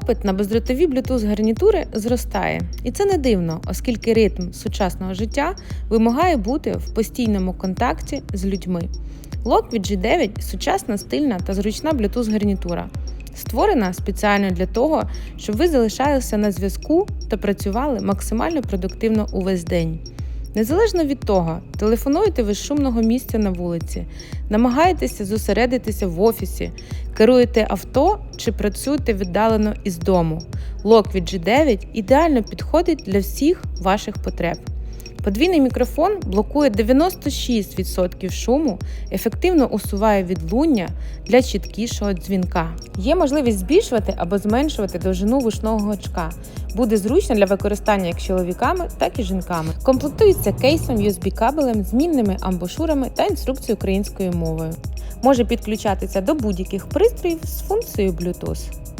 Попит на бездротові Bluetooth гарнітури зростає, і це не дивно, оскільки ритм сучасного життя вимагає бути в постійному контакті з людьми. Lockwood G9 сучасна, стильна та зручна Bluetooth гарнітура, створена спеціально для того, щоб ви залишалися на зв'язку та працювали максимально продуктивно увесь день. Незалежно від того, телефонуєте ви з шумного місця на вулиці, намагаєтеся зосередитися в офісі, керуєте авто чи працюєте віддалено із дому. Lockwood G9 ідеально підходить для всіх ваших потреб. Подвійний мікрофон блокує 96% шуму, ефективно усуває відлуння для чіткішого дзвінка. Є можливість збільшувати або зменшувати довжину вушного гачка. Буде зручно для використання як чоловіками, так і жінками. Комплектується кейсом, USB-кабелем, змінними амбушурами та інструкцією українською мовою. Може підключатися до будь-яких пристроїв з функцією Bluetooth.